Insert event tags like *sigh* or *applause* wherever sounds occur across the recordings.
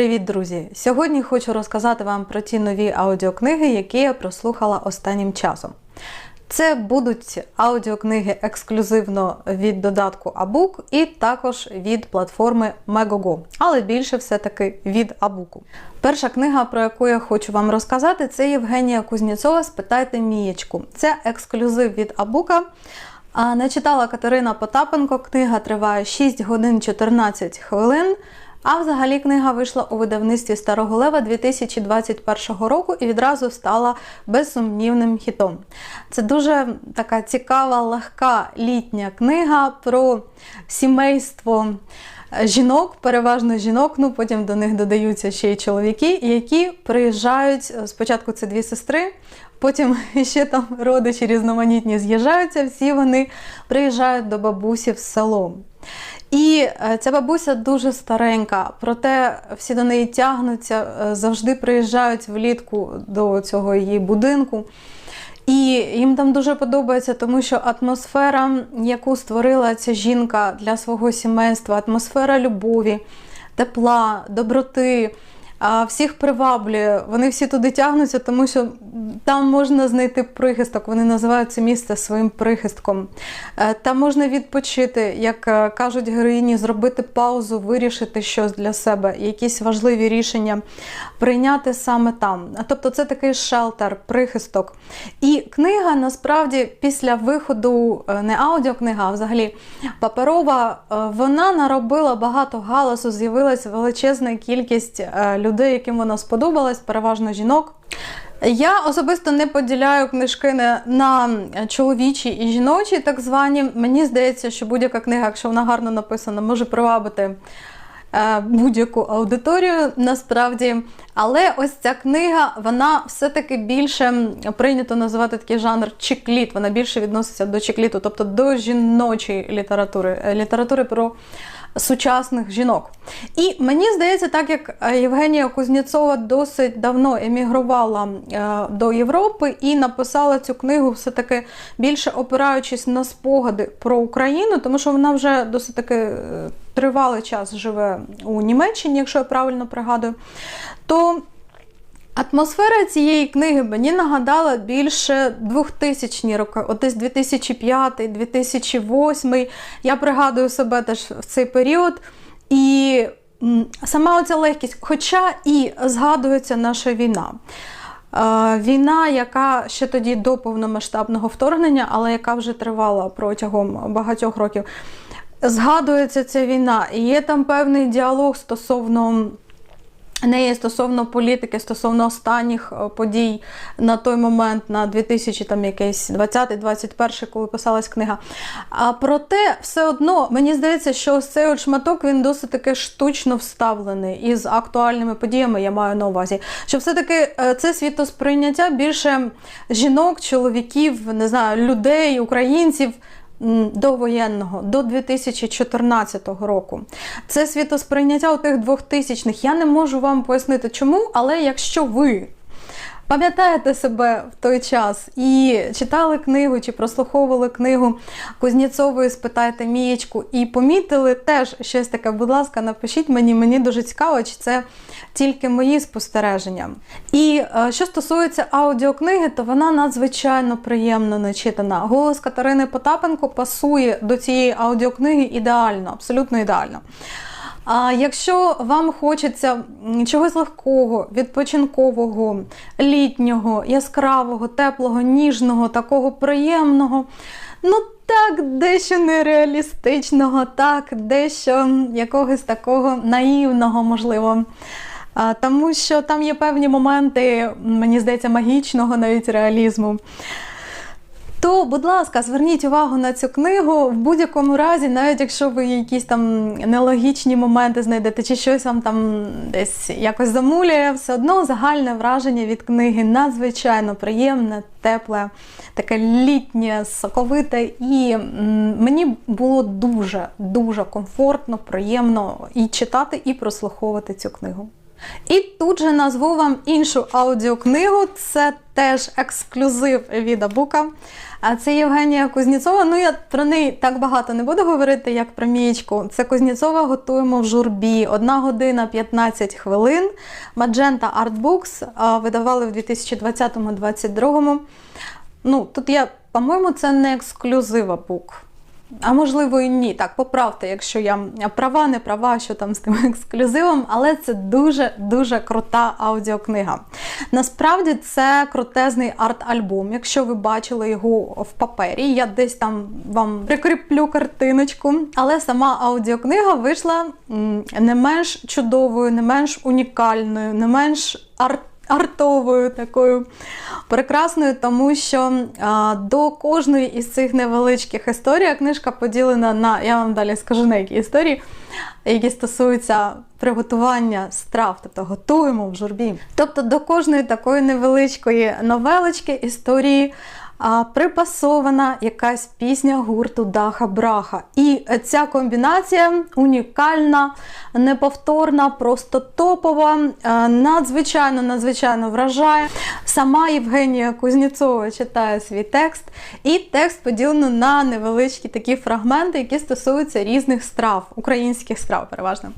Привіт, друзі! Сьогодні хочу розказати вам про ті нові аудіокниги, які я прослухала останнім часом. Це будуть аудіокниги ексклюзивно від додатку Абук і також від платформи Megogo, але більше все-таки від Абуку. Перша книга, про яку я хочу вам розказати, це Євгенія Кузнєцова Спитайте Мієчку. Це ексклюзив від Абука. А Начитала Катерина Потапенко. Книга триває 6 годин 14 хвилин. А взагалі книга вийшла у видавництві Старого Лева 2021 року і відразу стала безсумнівним хітом. Це дуже така цікава, легка літня книга про сімейство жінок, переважно жінок, ну потім до них додаються ще й чоловіки, які приїжджають спочатку це дві сестри. Потім *laughs* ще там родичі різноманітні з'їжджаються, всі вони приїжджають до бабусі в село. І ця бабуся дуже старенька, проте всі до неї тягнуться, завжди приїжджають влітку до цього її будинку. І їм там дуже подобається, тому що атмосфера, яку створила ця жінка для свого сімейства, атмосфера любові, тепла, доброти. Всіх приваблює, вони всі туди тягнуться, тому що там можна знайти прихисток. Вони називають це місце своїм прихистком. Там можна відпочити, як кажуть героїні, зробити паузу, вирішити щось для себе, якісь важливі рішення прийняти саме там. Тобто, це такий шелтер, прихисток. І книга насправді після виходу, не аудіокнига, а взагалі паперова, вона наробила багато галасу, з'явилася величезна кількість людей людей, яким вона сподобалась, переважно жінок. Я особисто не поділяю книжки на чоловічі і жіночі, так звані. Мені здається, що будь-яка книга, якщо вона гарно написана, може привабити будь-яку аудиторію насправді. Але ось ця книга, вона все-таки більше прийнято називати такий жанр чекліт. Вона більше відноситься до чекліту, тобто до жіночої літератури, літератури про сучасних жінок. І мені здається, так як Євгенія Кузнєцова досить давно емігрувала до Європи і написала цю книгу, все-таки більше опираючись на спогади про Україну, тому що вона вже досить таки тривалий час живе у Німеччині, якщо я правильно пригадую, то Атмосфера цієї книги мені нагадала більше 2000-ні роки, от десь 2005-2008. Я пригадую себе теж в цей період. І сама оця легкість, хоча і згадується наша війна. Війна, яка ще тоді до повномасштабного вторгнення, але яка вже тривала протягом багатьох років. Згадується ця війна, і є там певний діалог стосовно неї стосовно політики, стосовно останніх подій на той момент, на 2020-2021, коли писалась книга. А проте, все одно, мені здається, що ось цей шматок він досить таки штучно вставлений із актуальними подіями, я маю на увазі. Що все-таки це світосприйняття більше жінок, чоловіків, не знаю, людей, українців довоєнного, до 2014 року. Це світосприйняття у тих 2000-х. Я не можу вам пояснити, чому, але якщо ви пам'ятаєте себе в той час і читали книгу чи прослуховували книгу Кузнєцової Спитайте Мієчку і помітили теж щось таке, будь ласка, напишіть мені, мені дуже цікаво, чи це тільки мої спостереження. І е, що стосується аудіокниги, то вона надзвичайно приємно начитана. Голос Катерини Потапенко пасує до цієї аудіокниги ідеально, абсолютно ідеально. А якщо вам хочеться чогось легкого, відпочинкового, літнього, яскравого, теплого, ніжного, такого приємного, ну так, дещо нереалістичного, так, дещо якогось такого наївного, можливо. Тому що там є певні моменти, мені здається, магічного навіть реалізму. То, будь ласка, зверніть увагу на цю книгу в будь-якому разі, навіть якщо ви якісь там нелогічні моменти знайдете, чи щось вам там десь якось замулює, все одно загальне враження від книги надзвичайно приємне, тепле, таке літнє, соковите. І мені було дуже-дуже комфортно, приємно і читати, і прослуховувати цю книгу. І тут же назву вам іншу аудіокнигу. Це теж ексклюзив від Абука. А це Євгенія Кузніцова. Ну я про неї так багато не буду говорити, як про Мієчку. Це Кузніцова готуємо в журбі. Одна година 15 хвилин. Magenta Art Books а, видавали в 2020-2022. Ну, тут я, по-моєму, це не ексклюзив Абук. А можливо і ні. Так, поправте, якщо я права, не права, що там з тим *laughs* ексклюзивом, але це дуже-дуже крута аудіокнига. Насправді це крутезний арт-альбом. Якщо ви бачили його в папері, я десь там вам прикріплю картиночку. Але сама аудіокнига вийшла не менш чудовою, не менш унікальною, не менш арт артовою такою прекрасною, тому що а, до кожної із цих невеличких історій книжка поділена на, я вам далі скажу на які історії, які стосуються приготування страв, тобто готуємо в журбі. Тобто до кожної такої невеличкої новелочки історії припасована якась пісня гурту Даха Браха. І ця комбінація унікальна, неповторна, просто топова, надзвичайно надзвичайно вражає. Сама Євгенія Кузніцова читає свій текст, і текст поділено на невеличкі такі фрагменти, які стосуються різних страв, українських страв, переважно.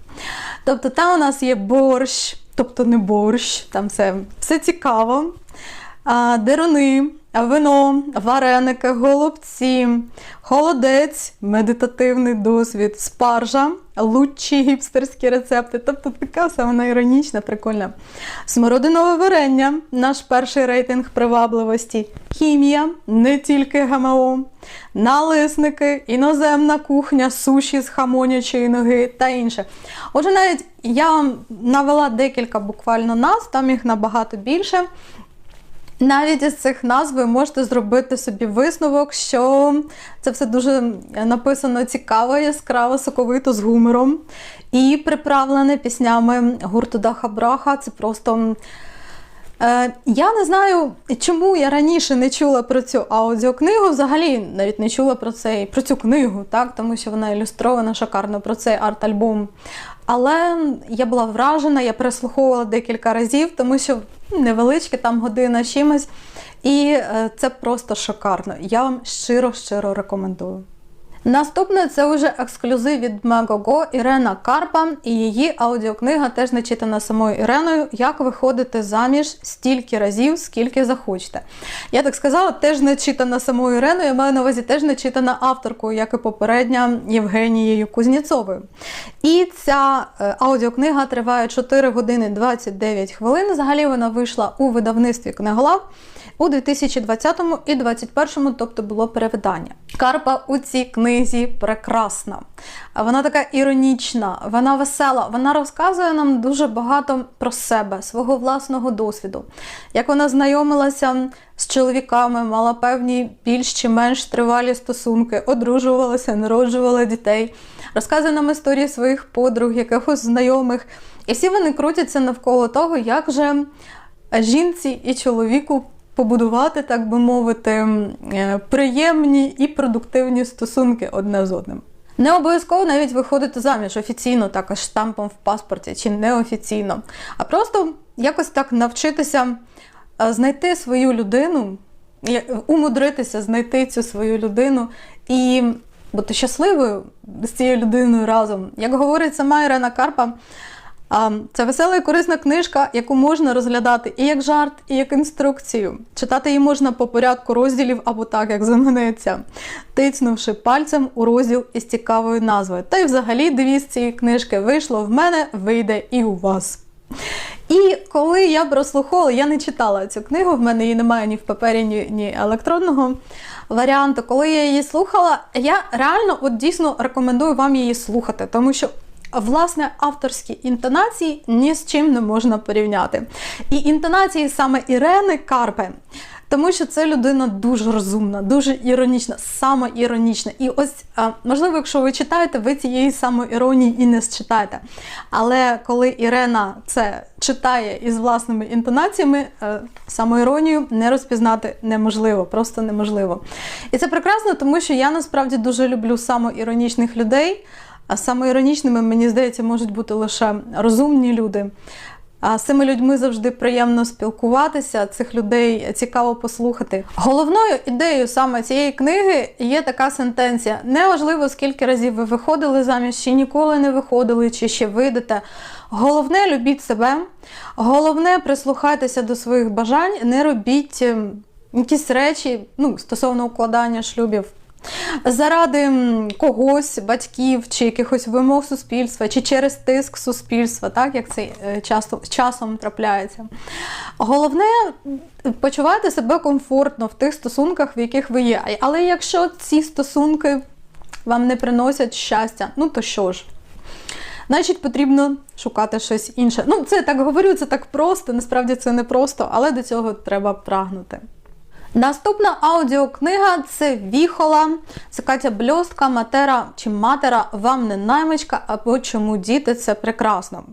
Тобто, там у нас є борщ, тобто не борщ, там все, все цікаво. Деруни, вино, вареники, голубці, холодець, медитативний досвід, спаржа, лучші гіпстерські рецепти. Тобто така все вона іронічна, прикольна. Смородинове варення, наш перший рейтинг привабливості, хімія, не тільки ГМО, налисники, іноземна кухня, суші з хамонячої ноги та інше. Отже, навіть я навела декілька буквально назв, там їх набагато більше. Навіть із цих назв ви можете зробити собі висновок, що це все дуже написано цікаво, яскраво, соковито з гумором і приправлене піснями гурту Даха Браха. Це просто. Е, я не знаю, чому я раніше не чула про цю аудіокнигу, взагалі навіть не чула про цей, про цю книгу, так, тому що вона ілюстрована шикарно про цей арт-альбом. Але я була вражена, я переслуховувала декілька разів, тому що невеличке, там година чимось. І е, це просто шикарно. Я вам щиро-щиро рекомендую. Наступне це вже ексклюзив від Мегого Ірена Карпа, і її аудіокнига теж начитана самою Іреною, як виходити заміж стільки разів, скільки захочете. Я так сказала, теж не читана самою Іреною, я маю на увазі теж не читана авторкою, як і попередня Євгенією Кузніцовою. І ця е, аудіокнига триває 4 години 29 хвилин. Взагалі вона вийшла у видавництві книголав у 2020 і 2021, тобто було перевидання. Карпа у цій книзі прекрасна. Вона така іронічна, вона весела, вона розказує нам дуже багато про себе, свого власного досвіду. Як вона знайомилася з чоловіками, мала певні більш чи менш тривалі стосунки, одружувалася, народжувала дітей, розказує нам історії своїх подруг, якихось знайомих. І всі вони крутяться навколо того, як же жінці і чоловіку побудувати, так би мовити, е, приємні і продуктивні стосунки одне з одним. Не обов'язково навіть виходити заміж офіційно, також штампом в паспорті чи неофіційно, а просто якось так навчитися е, знайти свою людину, умудритися знайти цю свою людину і бути щасливою з цією людиною разом. Як говорить сама Ірена Карпа, це весела і корисна книжка, яку можна розглядати і як жарт, і як інструкцію. Читати її можна по порядку розділів або так, як заманеться, тицнувши пальцем у розділ із цікавою назвою. Та й взагалі девіз цієї книжки вийшло в мене, вийде і у вас. І коли я прослуховувала, я не читала цю книгу, в мене її немає ні в папері, ні, ні електронного варіанту. Коли я її слухала, я реально от дійсно рекомендую вам її слухати, тому що власне авторські інтонації ні з чим не можна порівняти. І інтонації саме Ірени Карпе. Тому що це людина дуже розумна, дуже іронічна, самоіронічна. І ось, можливо, якщо ви читаєте, ви цієї самоіронії і не считаєте. Але коли Ірена це читає із власними інтонаціями, е, самоіронію не розпізнати неможливо, просто неможливо. І це прекрасно, тому що я насправді дуже люблю самоіронічних людей. А самоіронічними, мені здається, можуть бути лише розумні люди. А З цими людьми завжди приємно спілкуватися, цих людей цікаво послухати. Головною ідеєю саме цієї книги є така сентенція: неважливо, скільки разів ви виходили заміж, чи ніколи не виходили, чи ще вийдете. Головне любіть себе, головне прислухайтеся до своїх бажань, не робіть ем, якісь речі ну, стосовно укладання шлюбів. Заради когось, батьків чи якихось вимог суспільства, чи через тиск суспільства, так як це е, часто часом трапляється. Головне почувати себе комфортно в тих стосунках, в яких ви є. Але якщо ці стосунки вам не приносять щастя, ну то що ж? Значить, потрібно шукати щось інше. Ну, це я так говорю, це так просто, насправді це не просто, але до цього треба прагнути. Наступна аудіокнига це Віхола, це Катя Бльостка, Матера чи Матера вам не наймичка, або чому діти це прекрасно.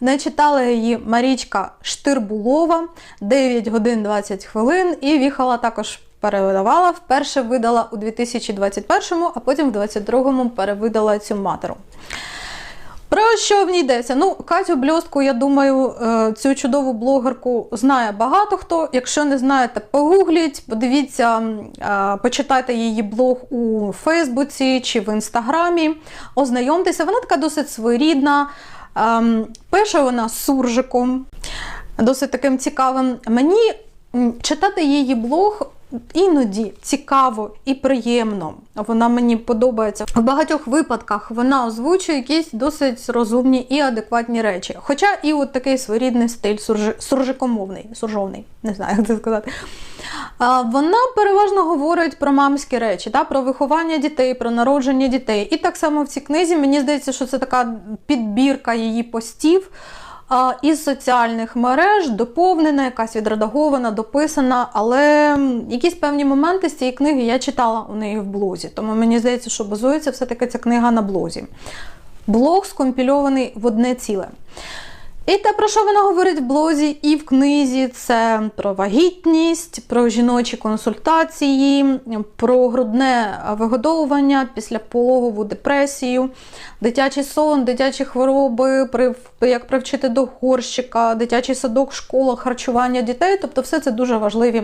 Не читала її Марічка Штирбулова 9 годин 20 хвилин, і Віхола також перевидавала. Вперше видала у 2021, а потім в 2022 перевидала цю матеру. Про що в ній йдеться? Ну, Катю Бльостку, я думаю, е, цю чудову блогерку знає багато хто. Якщо не знаєте, погугліть, подивіться, е, почитайте її блог у Фейсбуці чи в Інстаграмі. Ознайомтеся, вона така досить своєрідна. Ем, Пише вона суржиком, досить таким цікавим. Мені читати її блог іноді цікаво і приємно. Вона мені подобається. В багатьох випадках вона озвучує якісь досить розумні і адекватні речі. Хоча і от такий своєрідний стиль суржи, суржикомовний, суржовний, не знаю, як це сказати. Вона переважно говорить про мамські речі, та, про виховання дітей, про народження дітей. І так само в цій книзі мені здається, що це така підбірка її постів із соціальних мереж, доповнена, якась відредагована, дописана, але якісь певні моменти з цієї книги я читала у неї в блозі. Тому мені здається, що базується все-таки ця книга на блозі. Блог скомпільований в одне ціле. І те, про що вона говорить в блозі і в книзі, це про вагітність, про жіночі консультації, про грудне вигодовування, післяпологову депресію, дитячий сон, дитячі хвороби, як привчити до горщика, дитячий садок, школа, харчування дітей. Тобто, все це дуже важливі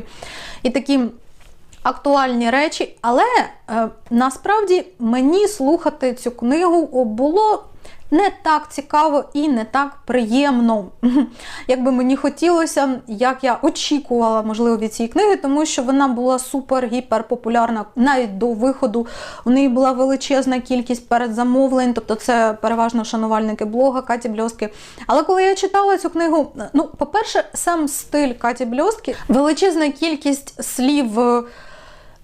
і такі актуальні речі. Але е, насправді мені слухати цю книгу було не так цікаво і не так приємно, *laughs* як би мені хотілося, як я очікувала, можливо, від цієї книги, тому що вона була супер-гіпер популярна навіть до виходу. У неї була величезна кількість передзамовлень, тобто це переважно шанувальники блога Каті Бльостки. Але коли я читала цю книгу, ну, по-перше, сам стиль Каті Бльостки, величезна кількість слів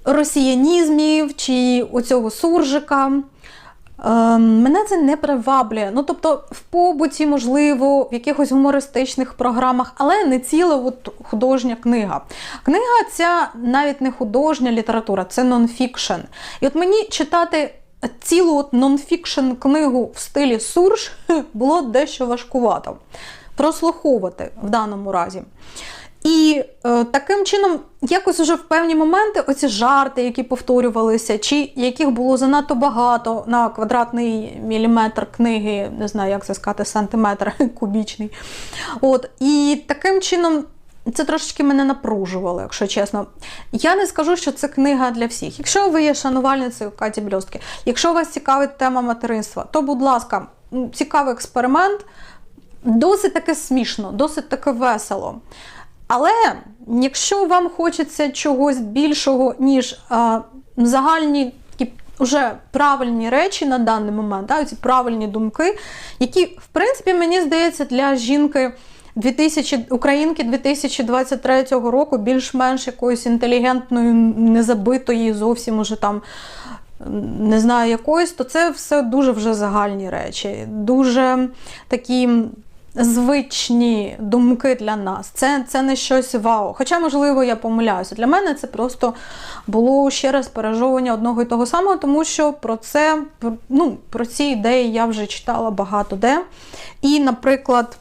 росіянізмів чи оцього суржика. Ем, Мене це не приваблює. Ну, тобто, в побуті, можливо, в якихось гумористичних програмах, але не ціла от художня книга. Книга ця навіть не художня література, це нонфікшн. І от мені читати цілу от нонфікшн книгу в стилі сурж *laughs* було дещо важкувато. Прослуховувати в даному разі. І е, таким чином, якось уже в певні моменти оці жарти, які повторювалися, чи яких було занадто багато на квадратний міліметр книги, не знаю, як це сказати, сантиметр *laughs* кубічний. От, і таким чином. Це трошечки мене напружувало, якщо чесно. Я не скажу, що це книга для всіх. Якщо ви є шанувальницею Каті Бльостки, якщо вас цікавить тема материнства, то, будь ласка, цікавий експеримент, досить таки смішно, досить таки весело. Але якщо вам хочеться чогось більшого, ніж а, загальні такі вже правильні речі на даний момент, да, ці правильні думки, які, в принципі, мені здається, для жінки 2000, українки 2023 року більш-менш якоїсь інтелігентної, незабитої, зовсім уже там. Не знаю якоїсь, то це все дуже вже загальні речі, дуже такі звичні думки для нас. Це, це не щось вау. Хоча, можливо, я помиляюся. Для мене це просто було ще раз пережовування одного і того самого, тому що про це, ну, про ці ідеї я вже читала багато де. І, наприклад,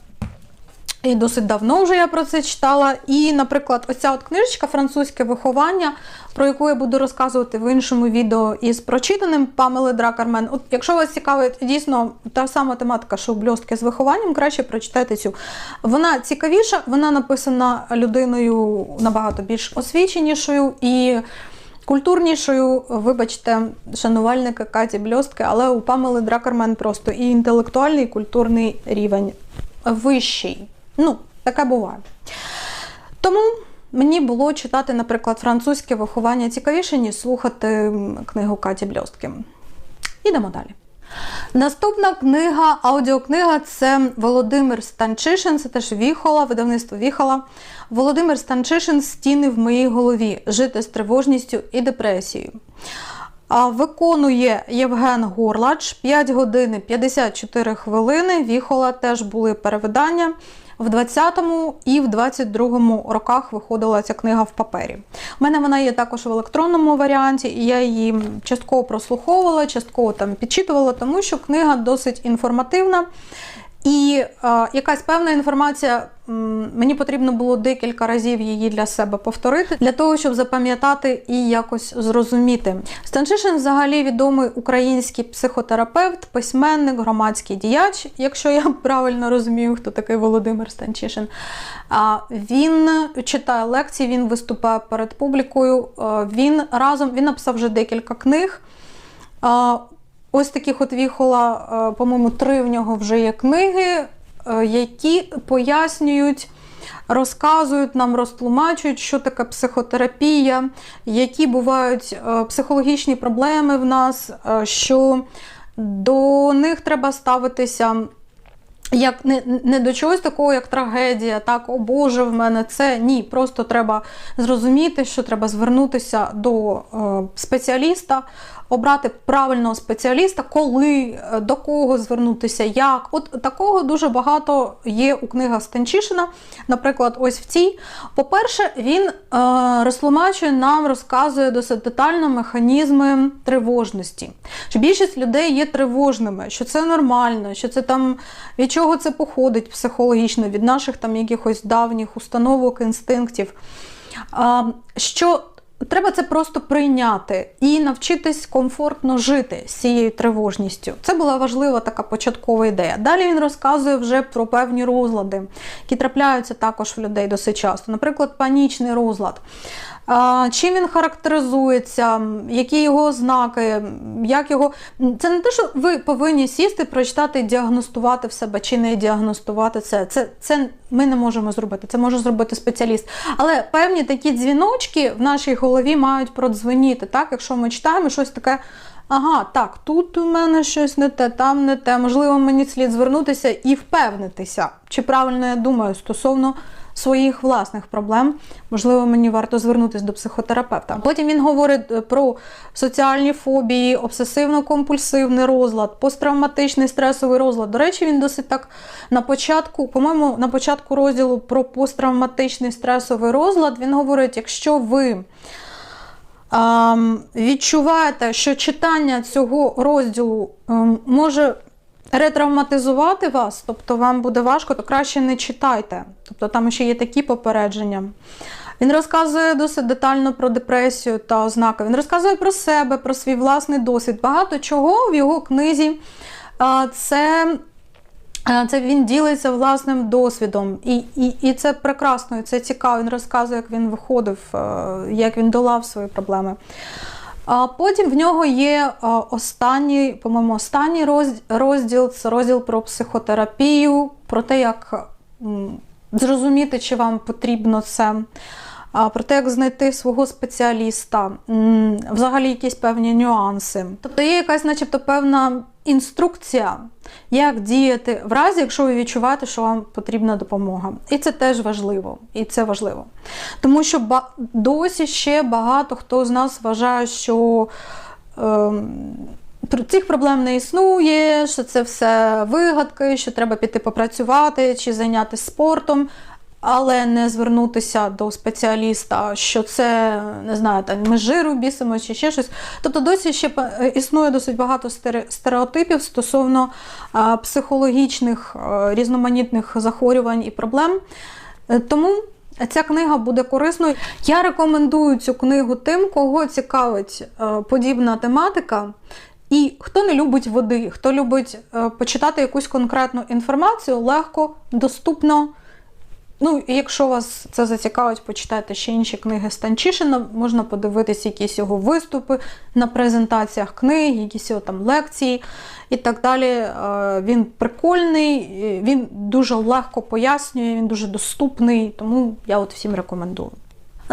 І досить давно вже я про це читала. І, наприклад, ось ця от книжечка Французьке виховання, про яку я буду розказувати в іншому відео із прочитаним Памели Дракармен. От якщо вас цікавить дійсно та сама тематика, що бльостки з вихованням, краще прочитайте цю. Вона цікавіша, вона написана людиною набагато більш освіченішою і. Культурнішою, вибачте, шанувальника Каті Бльостки, але у Памели Дракермен просто і інтелектуальний, і культурний рівень вищий. Ну, таке буває. Тому мені було читати, наприклад, французьке виховання цікавіше, ніж слухати книгу Каті Бльостки. Ідемо далі. Наступна книга, аудіокнига це Володимир Станчишин, це теж Віхола, видавництво Віхола. Володимир Станчишин Стіни в моїй голові. Жити з тривожністю і депресією. Виконує Євген Горлач 5 годин 54 хвилини. Віхола теж були перевидання. В 20-му і в 22-му роках виходила ця книга в папері. У мене вона є також в електронному варіанті, і я її частково прослуховувала, частково там підчитувала, тому що книга досить інформативна. І е, якась певна інформація мені потрібно було декілька разів її для себе повторити, для того, щоб запам'ятати і якось зрозуміти. Станчишин взагалі відомий український психотерапевт, письменник, громадський діяч, якщо я *laughs* правильно розумію, хто такий Володимир Станчишин. Він читає лекції, він виступає перед публікою. Він разом він написав вже декілька книг. Ось таких от віхола, по-моєму, три в нього вже є книги. Е, які пояснюють, розказують нам, розтлумачують, що таке психотерапія, які бувають е, психологічні проблеми в нас, е, що до них треба ставитися. Як не не до чогось такого, як трагедія, так, о Боже, в мене це ні. Просто треба зрозуміти, що треба звернутися до е, спеціаліста, обрати правильного спеціаліста, коли, е, до кого звернутися, як. От такого дуже багато є у книгах Станчишина. Наприклад, ось в цій. По-перше, він е, розтлумачує нам, розказує досить детально механізми тривожності. Що більшість людей є тривожними, що це нормально, що це там від чого це походить психологічно, від наших там якихось давніх установок, інстинктів. А, що Треба це просто прийняти і навчитись комфортно жити з цією тривожністю. Це була важлива така початкова ідея. Далі він розказує вже про певні розлади, які трапляються також в людей досить часто. Наприклад, панічний розлад. Чим він характеризується, які його ознаки, як його. Це не те, що ви повинні сісти, прочитати і діагностувати в себе чи не діагностувати це. Це це ми не можемо зробити, це може зробити спеціаліст. Але певні такі дзвіночки в нашій голові мають продзвеніти. Так? Якщо ми читаємо щось таке. Ага, так, тут у мене щось не те, там не те. Можливо, мені слід звернутися і впевнитися, чи правильно я думаю стосовно своїх власних проблем. Можливо, мені варто звернутися до психотерапевта. Потім він говорить е, про соціальні фобії, обсесивно-компульсивний розлад, посттравматичний стресовий розлад. До речі, він досить так на початку, по-моєму, на початку розділу про посттравматичний стресовий розлад він говорить, якщо ви. Відчуваєте, що читання цього розділу ем, може ретравматизувати вас, тобто вам буде важко, то краще не читайте. Тобто там ще є такі попередження. Він розказує досить детально про депресію та ознаки. Він розказує про себе, про свій власний досвід. Багато чого в його книзі це. Це він ділиться власним досвідом, і і, і це прекрасно, і це цікаво. Він розказує, як він виходив, як він долав свої проблеми. А потім в нього є останній, по-моєму, останній розділ це розділ про психотерапію, про те, як зрозуміти, чи вам потрібно це, про те, як знайти свого спеціаліста, взагалі якісь певні нюанси. Тобто є якась, начебто, певна інструкція, як діяти в разі, якщо ви відчуваєте, що вам потрібна допомога. І це теж важливо. І це важливо. Тому що досі ще багато хто з нас вважає, що е, цих проблем не існує, що це все вигадки, що треба піти попрацювати чи зайнятися спортом. Але не звернутися до спеціаліста, що це не знаю, там ми жиру бісимо чи ще щось. Тобто досі ще е, існує досить багато стере- стереотипів стосовно психологічних е, різноманітних захворювань і проблем. Е, Тому ця книга буде корисною. Я рекомендую цю книгу тим, кого цікавить подібна тематика. І хто не любить води, хто любить почитати якусь конкретну інформацію, легко, доступно. Ну, якщо вас це зацікавить, почитайте ще інші книги Станчишина, можна подивитися якісь його виступи на презентаціях книг, якісь його там лекції і так далі. Е, Він прикольний, е, він дуже легко пояснює, він дуже доступний, тому я от всім рекомендую.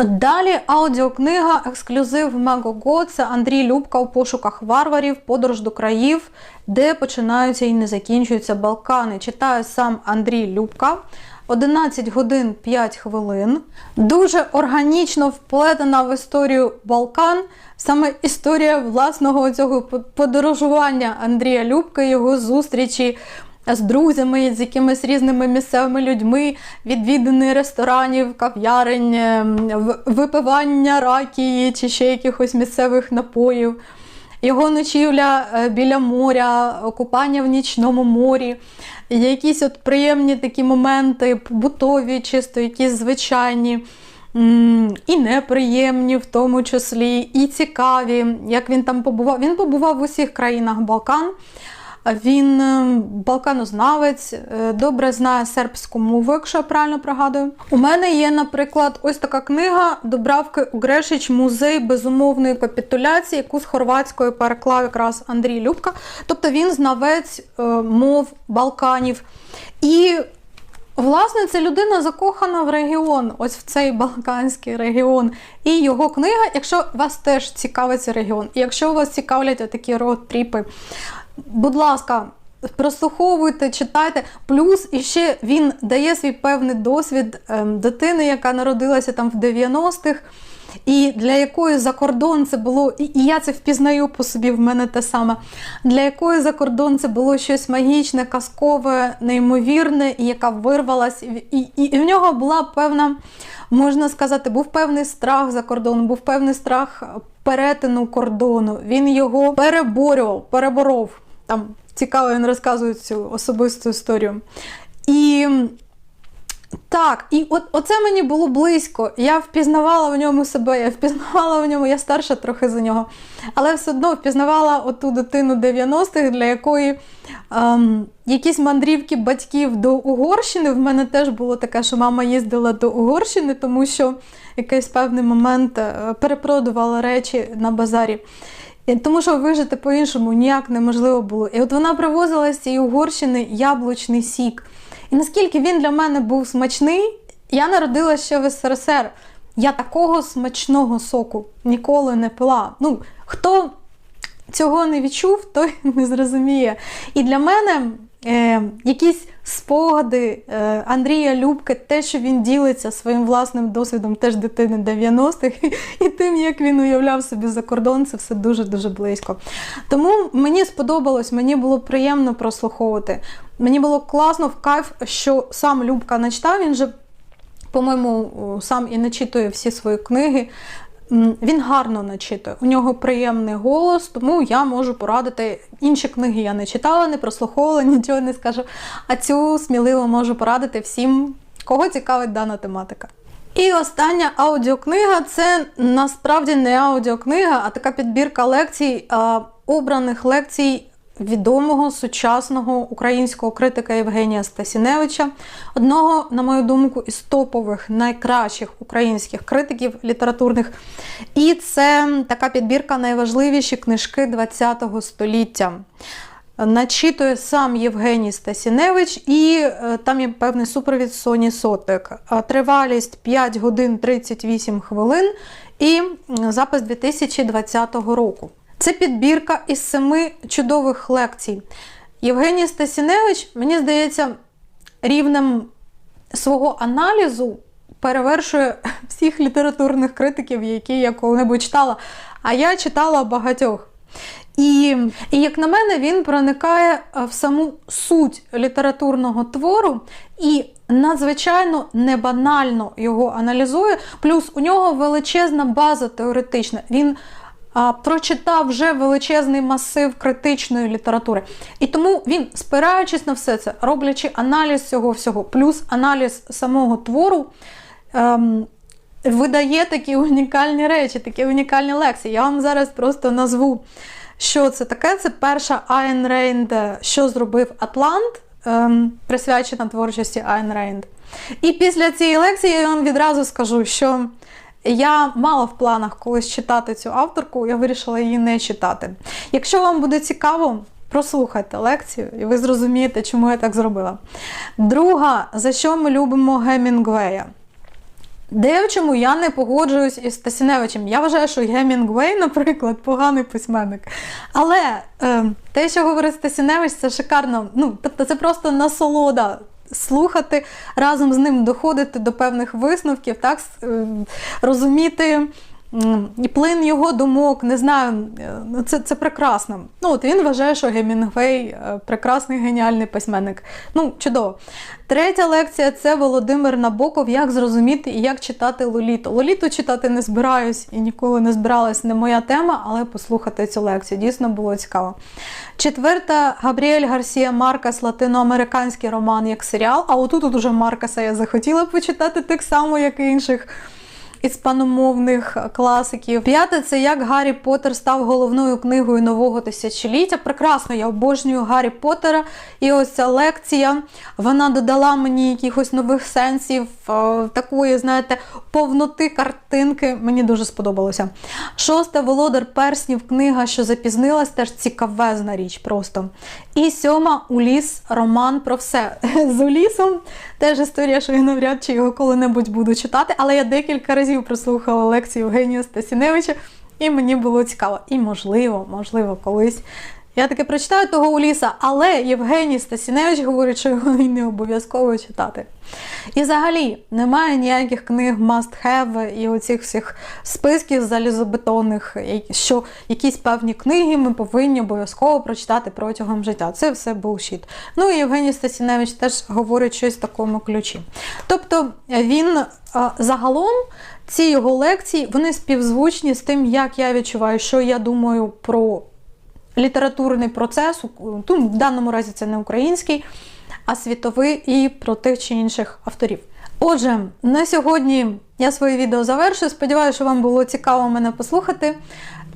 Далі аудіокнига ексклюзив Мегого. Це Андрій Любка у пошуках варварів, подорож до країв, де починаються і не закінчуються Балкани. Читає сам Андрій Любка. 11 годин 5 хвилин. Дуже органічно вплетена в історію Балкан. Саме історія власного цього подорожування Андрія Любка, його зустрічі з друзями, з якимись різними місцевими людьми, відвідини ресторанів, кав'ярень, ем, випивання ракії чи ще якихось місцевих напоїв. Його ночівля е, біля моря, купання в нічному морі, якісь от приємні такі моменти, побутові, чисто якісь звичайні. І неприємні в тому числі, і цікаві, як він там побував. Він побував в усіх країнах Балкан. Він е, балканознавець, е, добре знає сербську мову, якщо я правильно пригадую. У мене є, наприклад, ось така книга Добравки Угрешич Музей безумовної капітуляції, яку з хорватської переклав якраз Андрій Любка. Тобто він знавець е, мов Балканів. І Власне, це людина закохана в регіон, ось в цей балканський регіон. І його книга, якщо вас теж цікавить цей регіон, і якщо вас цікавлять такі род-тріпи, будь ласка, прослуховуйте, читайте. Плюс іще він дає свій певний досвід ем, дитини, яка народилася там в 90-х. І для якої за кордон це було, і, і я це впізнаю по собі, в мене те саме, для якої за кордон це було щось магічне, казкове, неймовірне, і яка вирвалась, і, і, і в нього була певна, можна сказати, був певний страх за кордоном, був певний страх перетину кордону. Він його переборював, переборов. Там цікаво, він розказує цю особисту історію. І так, і от оце мені було близько. Я впізнавала в ньому себе, я впізнавала в ньому, я старша трохи за нього. Але все одно впізнавала оту дитину 90-х, для якої ем, якісь мандрівки батьків до Угорщини. В мене теж було таке, що мама їздила до Угорщини, тому що якийсь певний момент е, перепродувала речі на базарі. Тому що вижити по-іншому ніяк неможливо було. І от вона привозила з цієї Угорщини яблучний сік. І наскільки він для мене був смачний, я народилася ще в СРСР. Я такого смачного соку ніколи не пила. Ну, хто цього не відчув, той *laughs* не зрозуміє. І для мене е, якісь спогади е, Андрія Любки, те, що він ділиться своїм власним досвідом теж дитини 90-х, *laughs* і тим, як він уявляв собі за кордон, це все дуже-дуже близько. Тому мені сподобалось, мені було приємно прослуховувати. Мені було класно в кайф, що сам Любка не читав, він же, по-моєму, сам і начитує всі свої книги. Він гарно начитує, у нього приємний голос, тому я можу порадити. Інші книги я не читала, не прослуховувала, *laughs* нічого не скажу. А цю сміливо можу порадити всім, кого цікавить дана тематика. І остання аудіокнига це насправді не аудіокнига, а така підбірка лекцій, обраних лекцій відомого сучасного українського критика Євгенія Стасіневича, одного, на мою думку, із топових найкращих українських критиків літературних. І це така підбірка найважливіші книжки ХХ століття. Начитує сам Євгеній Стасіневич, і е, там є певний супровід Соні Сотик. Тривалість 5 годин 38 хвилин і запис 2020 року. Це підбірка із семи чудових лекцій. Євгеній Стасіневич, мені здається, рівнем свого аналізу перевершує всіх літературних критиків, які я коли-небудь читала. А я читала багатьох. І, і як на мене, він проникає е, в саму суть літературного твору і надзвичайно небанально його аналізує. Плюс у нього величезна база теоретична. Він прочитав вже величезний масив критичної літератури. І тому він, спираючись на все це, роблячи аналіз цього всього, плюс аналіз самого твору. Ем, Видає такі унікальні речі, такі унікальні лекції. Я вам зараз просто назву, що це таке. Це перша Айн Рейнд, що зробив Атлант, ем, присвячена творчості Айн Рейнд. І після цієї лекції я вам відразу скажу, що я мала в планах колись читати цю авторку, я вирішила її не читати. Якщо вам буде цікаво, прослухайте лекцію, і ви зрозумієте, чому я так зробила. Друга, за що ми любимо Гемінгвея. Де в чому я не погоджуюсь із Стасіневичем. Я вважаю, що Гемінгвей, наприклад, поганий письменник. Але е, те, що говорить Стасіневич, це шикарно. Ну, тобто це просто насолода. Слухати разом з ним доходити до певних висновків, так е, розуміти і плин його думок, не знаю, е, ну, це, це прекрасно. Ну, от він вважає, що Гемінгвей е, прекрасний геніальний письменник. Ну, чудово. Третя лекція це Володимир Набоков, як зрозуміти і як читати Лоліту. Лоліту читати не збираюсь і ніколи не збиралась, не моя тема, але послухати цю лекцію. Дійсно було цікаво. Четверта Габріель Гарсія Маркас, латиноамериканський роман як серіал. А отут от уже Маркаса я захотіла почитати так само, як і інших іспаномовних класиків. П'яте це як Гаррі Поттер став головною книгою нового тисячоліття. Прекрасно, я обожнюю Гаррі Поттера. І ось ця лекція вона додала мені якихось нових сенсів, е, такої, знаєте, повноти картинки. Мені дуже сподобалося. Шосте Володар Перснів, книга, що запізнилась, теж цікавезна річ просто. І сьома Уліс, роман про все. *laughs* З Улісом теж історія, що я навряд чи його коли-небудь буду читати, але я декілька разів прослухала лекцію Євгенія Стасіневича, і мені було цікаво. І можливо, можливо, колись. Я таки прочитаю того Уліса, але Євгеній Стасіневич говорить, що його не обов'язково читати. І взагалі немає ніяких книг must have і оцих всіх списків залізобетонних, що якісь певні книги ми повинні обов'язково прочитати протягом життя. Це все булшіт. Ну і Євгеній Стасіневич теж говорить щось в такому ключі. Тобто він а, загалом. Ці його лекції вони співзвучні з тим, як я відчуваю, що я думаю про літературний процес. Ну, в даному разі це не український, а світовий і про тих чи інших авторів. Отже, на сьогодні я своє відео завершую. Сподіваюся, що вам було цікаво мене послухати.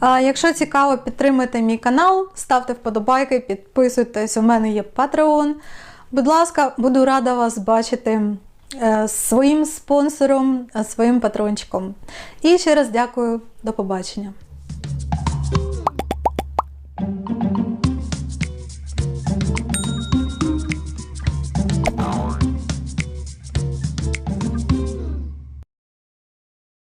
Якщо цікаво, підтримуйте мій канал, ставте вподобайки, підписуйтесь, у мене є Patreon. Будь ласка, буду рада вас бачити е, своїм спонсором, е, своїм патрончиком. І ще раз дякую, до побачення. Thank you.